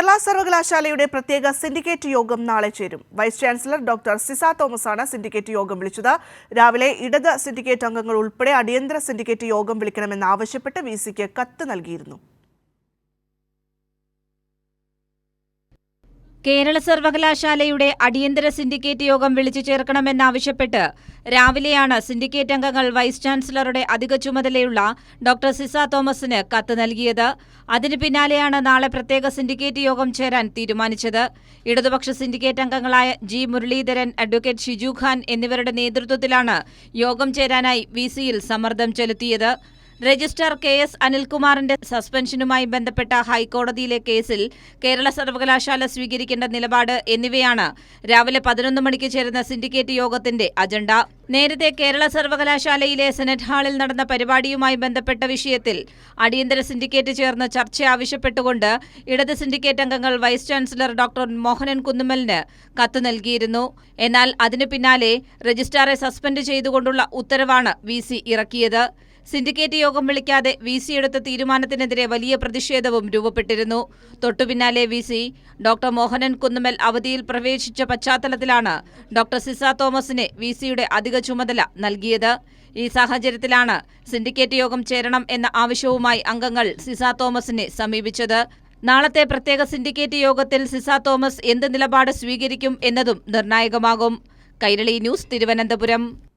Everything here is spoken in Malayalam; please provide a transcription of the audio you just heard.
കേരള സർവകലാശാലയുടെ പ്രത്യേക സിൻഡിക്കേറ്റ് യോഗം നാളെ ചേരും. Vice chancellor doctor Sisa Thomas ആണ് സിൻഡിക്കേറ്റ് യോഗം വിളിച്ചത്. രാവിലെ ഇടത് സിൻഡിക്കേറ്റ് അംഗങ്ങൾ ഉൾപ്പെടെ അടിയന്തര സിൻഡിക്കേറ്റ് യോഗം വിളിക്കണമെന്നാവശ്യപ്പെട്ട് വി സിക്ക് കത്ത് നൽകിയിരുന്നു. കേരള സർവകലാശാലയുടെ അടിയന്തര സിൻഡിക്കേറ്റ് യോഗം വിളിച്ചു ചേർക്കണമെന്നാവശ്യപ്പെട്ട് രാവിലെയാണ് സിൻഡിക്കേറ്റ് അംഗങ്ങൾ വൈസ് ചാൻസലറുടെ അധിക ചുമതലയുള്ള ഡോക്ടർ സിസ തോമസിന് കത്ത് നൽകിയത്. അതിനു പിന്നാലെയാണ് നാളെ പ്രത്യേക സിൻഡിക്കേറ്റ് യോഗം ചേരാൻ തീരുമാനിച്ചത്. ഇടതുപക്ഷ സിൻഡിക്കേറ്റ് അംഗങ്ങളായ ജി മുരളീധരൻ അഡ്വക്കേറ്റ് ഷിജു ഖാൻ എന്നിവരുടെ നേതൃത്വത്തിലാണ് യോഗം ചേരാനായി വി സിയിൽ സമ്മർദ്ദം ചെലുത്തിയത്. രജിസ്ട്രാർ കെ എസ് അനിൽകുമാറിന്റെ സസ്പെൻഷനുമായി ബന്ധപ്പെട്ട ഹൈക്കോടതിയിലെ കേസിൽ കേരള സർവകലാശാല സ്വീകരിക്കേണ്ട നിലപാട് എന്നിവയാണ് രാവിലെ പതിനൊന്ന് മണിക്ക് ചേരുന്ന സിൻഡിക്കേറ്റ് യോഗത്തിന്റെ അജണ്ട. നേരത്തെ കേരള സർവകലാശാലയിലെ സെനറ്റ് ഹാളിൽ നടന്ന പരിപാടിയുമായി ബന്ധപ്പെട്ട വിഷയത്തിൽ അടിയന്തര സിൻഡിക്കേറ്റ് ചേർന്ന് ചർച്ച ആവശ്യപ്പെട്ടുകൊണ്ട് ഇടത് സിൻഡിക്കേറ്റ് അംഗങ്ങൾ വൈസ് ചാൻസലർ ഡോക്ടർ മോഹനൻ കുന്നുമലിന് കത്ത് നൽകിയിരുന്നു. എന്നാൽ അതിനു പിന്നാലെ രജിസ്ട്രാറെ സസ്പെൻഡ് ചെയ്തുകൊണ്ടുള്ള ഉത്തരവാണ് വി ഇറക്കിയത്. സിൻഡിക്കേറ്റ് യോഗം വിളിക്കാതെ വി സി എടുത്ത തീരുമാനത്തിനെതിരെ വലിയ പ്രതിഷേധവും രൂപപ്പെട്ടിരുന്നു. തൊട്ടുപിന്നാലെ V C doctor Mohanan Kunnummal അവധിയിൽ പ്രവേശിച്ച പശ്ചാത്തലത്തിലാണ് ഡോക്ടർ സിസ തോമസിനെ വി സിയുടെ അധിക ചുമതല നൽകിയത്. ഈ സാഹചര്യത്തിലാണ് സിൻഡിക്കേറ്റ് യോഗം ചേരണം എന്ന ആവശ്യവുമായി അംഗങ്ങൾ സിസ തോമസിനെ സമീപിച്ചത്. നാളത്തെ പ്രത്യേക സിൻഡിക്കേറ്റ് യോഗത്തിൽ സിസ തോമസ് എന്ത് നിലപാട് സ്വീകരിക്കും എന്നതും നിർണായകമാകും. കൈരളി ന്യൂസ് തിരുവനന്തപുരം.